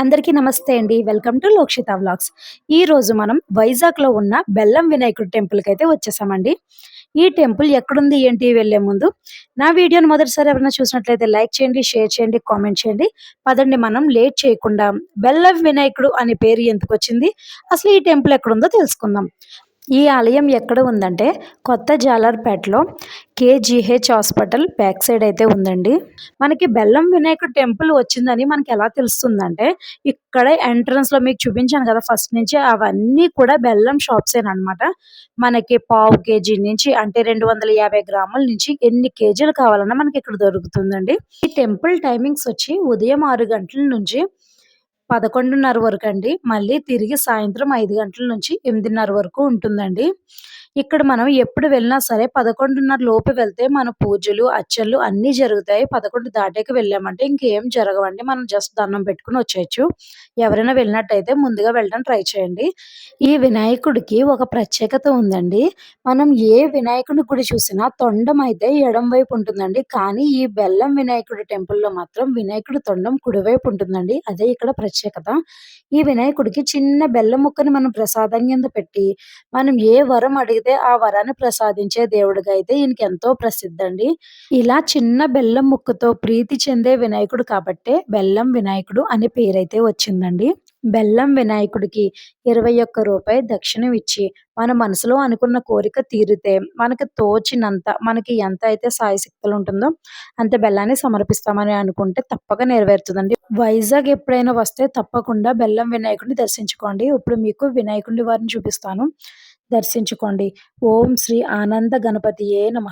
అందరికీ నమస్తే అండి. Welcome to Lokshitha vlogs. ఈ రోజు మనం వైజాగ్లో ఉన్న బెల్లం వినాయకుడు టెంపుల్కి అయితే వచ్చేసామండి. ఈ టెంపుల్ ఎక్కడుంది ఏంటి వెళ్ళే ముందు? నా వీడియోని మొదటిసారి ఎవరైనా చూసినట్లయితే లైక్ చేయండి షేర్ చేయండి కామెంట్ చేయండి. పదండి మనం లేట్ చేయకుండా బెల్లం వినాయకుడు అనే పేరు ఎందుకు వచ్చింది? అసలు ఈ టెంపుల్ ఎక్కడుందో తెలుసుకుందాం. ఈ ఆలయం ఎక్కడ ఉందంటే కొత్త జాలర్పేటలో కేజీహెచ్ హాస్పిటల్ బ్యాక్ సైడ్ అయితే ఉందండి. మనకి బెల్లం వినాయకుడు టెంపుల్ వచ్చిందని మనకి ఎలా తెలుస్తుందంటే ఇక్కడ ఎంట్రన్స్లో మీకు చూపించాను కదా ఫస్ట్ నుంచి అవన్నీ కూడా బెల్లం షాప్సేనమాట మనకి పావు కేజీ నుంచి అంటే రెండు వందల యాభై గ్రాముల నుంచి ఎన్ని కేజీలు కావాలన్నా మనకి ఇక్కడ దొరుకుతుందండి. ఈ టెంపుల్ టైమింగ్స్ వచ్చి ఉదయం ఆరు గంటల నుంచి పదకొండున్నర వరకు అండి మళ్ళీ తిరిగి సాయంత్రం ఐదు గంటల నుంచి ఎనిమిదిన్నర వరకు ఉంటుందండి. ఇక్కడ మనం ఎప్పుడు వెళ్ళినా సరే పదకొండున్నర లోపు వెళ్తే మన పూజలు అర్చనలు అన్నీ జరుగుతాయి. పదకొండు దాటాక వెళ్ళామంటే ఇంకేం జరగవండి. మనం జస్ట్ దండం పెట్టుకుని వచ్చేయచ్చు. ఎవరైనా వెళ్ళినట్టయితే ముందుగా వెళ్ళడం ట్రై చేయండి. ఈ వినాయకుడికి ఒక ప్రత్యేకత ఉందండి. మనం ఏ వినాయకుడి గుడి చూసినా తొండం అయితే ఎడం వైపు ఉంటుందండి. కానీ ఈ బెల్లం వినాయకుడి టెంపుల్లో మాత్రం వినాయకుడి తొండం కుడివైపు ఉంటుందండి. అదే ఇక్కడ ప్రత్యేకత. ఈ వినాయకుడికి చిన్న బెల్లం ముక్కని మనం ప్రసాదం కింద పెట్టి మనం ఏ వరం అడిగి అయితే ఆ వరాన్ని ప్రసాదించే దేవుడిగా అయితే ఈయనకి ఎంతో ప్రసిద్ధి అండి ఇలా చిన్న బెల్లం ముక్కతో ప్రీతి చెందే వినాయకుడు కాబట్టే బెల్లం వినాయకుడు అనే పేరైతే వచ్చిందండి. బెల్లం వినాయకుడికి ఇరవై ఒక్క రూపాయి దక్షిణం ఇచ్చి మన మనసులో అనుకున్న కోరిక తీరితే మనకి తోచినంత మనకి ఎంత అయితే సాయశక్తులు ఉంటుందో అంత బెల్లాన్ని సమర్పిస్తామని అనుకుంటే తప్పక నెరవేరుతుందండి. వైజాగ్ ఎప్పుడైనా వస్తే తప్పకుండా బెల్లం వినాయకుడిని దర్శించుకోండి. ఇప్పుడు మీకు వినాయకుడి వారిని చూపిస్తాను. దర్శించుకోండి. ఓం శ్రీ ఆనంద గణపతియే నమ.